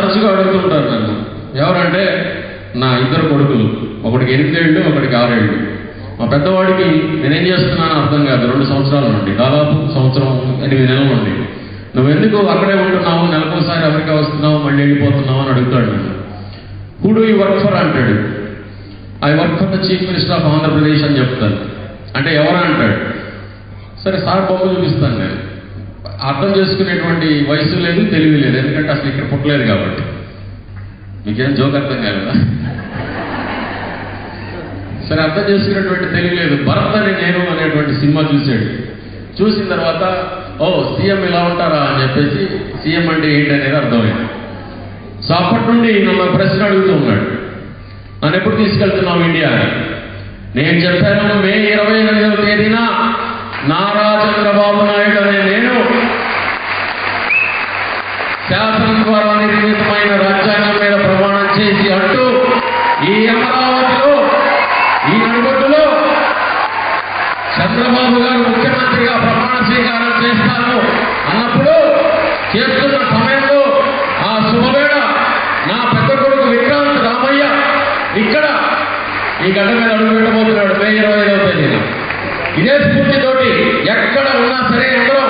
తరచుగా అడుగుతుంటారు నన్ను. ఎవరంటే నా ఇద్దరు కొడుకులు. ఒకడికి ఎనిమిదేళ్ళు ఒకడికి ఆరేళ్ళు. మా పెద్దవాడికి నేనేం చేస్తున్నానో అర్థం కాదు. రెండు సంవత్సరాల నుండి. దాదాపు సంవత్సరం ఎనిమిది నెలల నుండి. నువ్వు ఎందుకు అక్కడే ఉంటున్నావు? నెలకోసారి అమెరికా వస్తున్నావు మళ్ళీ వెళ్ళిపోతున్నావు అని అడుగుతాడు నన్ను. Who do you work for అంటాడు. I work for the chief minister of Andhra Pradesh అని చెప్తాను. అంటే ఎవరా అంటాడు. సరే సార్ బొమ్మ చూపిస్తాను నేను. అర్థం చేసుకునేటువంటి వయసు లేదు తెలివి లేదు. ఎందుకంటే అసలు ఇక్కడ పుట్టలేదు కాబట్టి. మీకేం జోక్ అర్థం కాలేదా? సరే అర్థం చేసుకునేటువంటి తెలివి లేదు. భరత్ అని నేను అనేటువంటి సినిమా చూసాడు చూసిన తర్వాత ఓ సీఎం ఇలా ఉంటారా అని చెప్పేసి సీఎం అంటే ఏంటి అనేది అర్థమైంది. సో అప్పటి నుండి నన్ను ప్రశ్న అడుగుతూ ఉన్నాడు. నన్ను ఎప్పుడు తీసుకెళ్తున్నాం ఇండియా అని నేను చెప్పాను మే ఇరవై ఈ గడ్డ మీద అడుగు పెట్టబోతున్నాడు. మే ఇరవై ఐదవ తేదీన. ఇదే స్ఫూర్తితోటి ఎక్కడ ఉన్నా సరే అందరం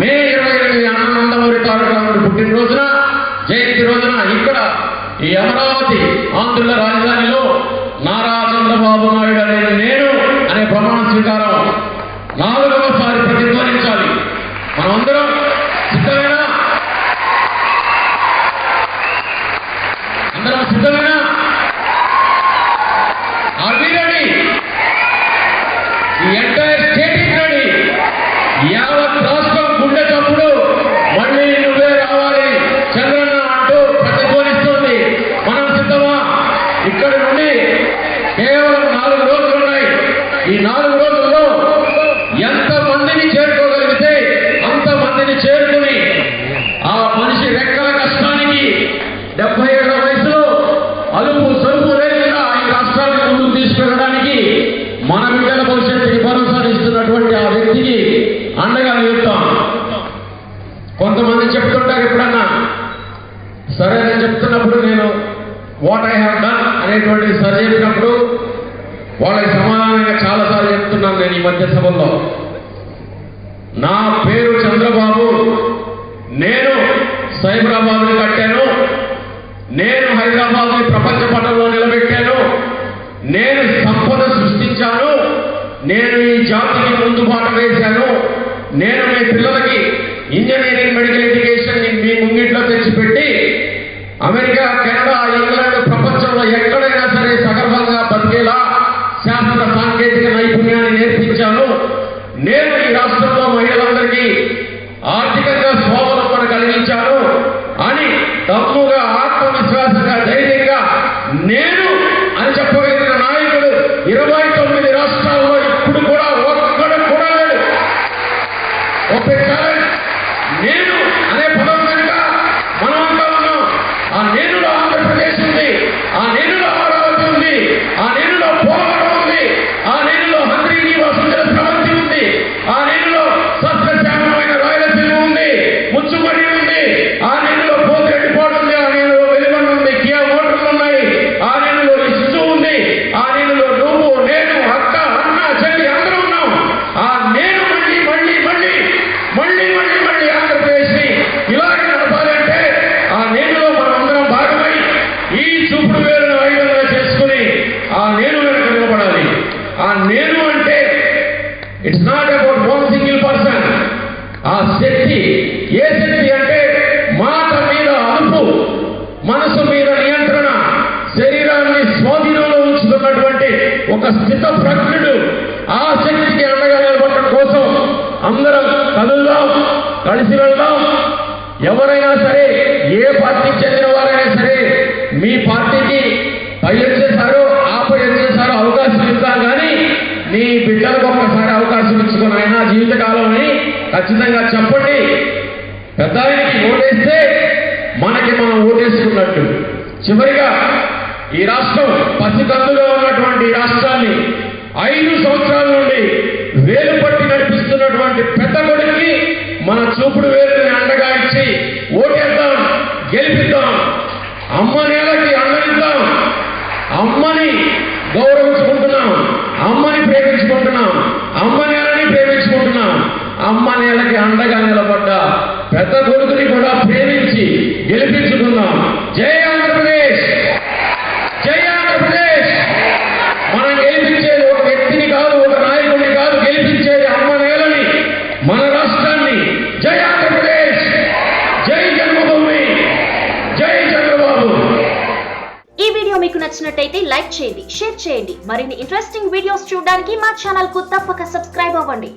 మే ఇరవై ఎనిమిది ఆనందమూరి తారక రాముడు పుట్టినరోజున జయంతి రోజున ఇక్కడ ఈ అమరావతి ఆంధ్రుల రాజధానిలో నారా చంద్రబాబు నాయుడు అనే నేను అనే ప్రమాణ స్వీకారం నాలుగవసారి ప్రతిధ్వనించాలి. మనమందరం సిద్ధమేనా? అందరం సిద్ధమేనా? వాట్ ఐ హ్యావ్ డన్ అనేటువంటి సరి చెప్పినప్పుడు వాళ్ళకి సమాధానంగా చాలాసార్లు చెప్తున్నాను నేను ఈ మధ్య సభల్లో. నా పేరు చంద్రబాబు. నేను సైబరాబాద్ని కట్టాను. నేను హైదరాబాద్ని ప్రపంచ పటంలో నిలబెట్టాను. నేను సంపద సృష్టించాను. నేను ఈ జాతికి ముందు బాట వేశాను. నేను మీ పిల్లలకి ఇంజనీరింగ్ మెడికల్ ఎడ్యుకేషన్ మీ ముంగిట్లో తెచ్చిపెట్టి it's not about one single person ఆ శక్తి ఏ శక్తి అంటే మాట మీద అదుపు మనసు మీద నియంత్రణ శరీరాన్ని స్వాధీనంలో ఉంచుతున్నటువంటి ఒక స్థిత ప్రజ్ఞుడు ఆ శక్తికి అండగా నిలబడటం కోసం అందరం కలుద్దాం కలిసి వెళ్దాం. ఎవరైనా సరే ఏ పార్టీకి చెందిన వారైనా సరే మీ పార్టీకి పై చేశారో ఆపై చేశారో అవకాశం ఇద్దాం కానీ నీ బిడ్డలకు ఒక అవకాశం ఇచ్చుకుని ఆయన జీవితకాలం అని ఖచ్చితంగా చెప్పండి. పెద్దానికి ఓటేస్తే మనకి మనం ఓటేసుకున్నట్టు. చివరిగా ఈ రాష్ట్రం పసికందులో ఉన్నటువంటి ఈ రాష్ట్రాన్ని ఐదు సంవత్సరాల నుండి వేలు పట్టి నడిపిస్తున్నటువంటి పెద్ద కొడుక్కి మన చూపుడు వేలుని అండగా నిలబడ్డ పెద్ద కొడుకుని కూడా ప్రేమించి గెలిపించుకున్నాం. జై ఆంధ్రప్రదేశ్! జై ఆంధ్రప్రదేశ్! మనం గెలిపించేది ఒక వ్యక్తిని కాదు ఒక నాయకుడిని కాదు గెలిపించేది అమ్మ నేలని మన రాష్ట్రాన్ని. జై ఆంధ్రప్రదేశ్! జై జన్మభూమి! జై చంద్రబాబు! ఈ వీడియో మీకు నచ్చినట్టయితే లైక్ చేయండి షేర్ చేయండి. మరిన్ని ఇంట్రెస్టింగ్ వీడియోస్ చూడడానికి మా ఛానల్కు తప్పక సబ్స్క్రైబ్ అవ్వండి.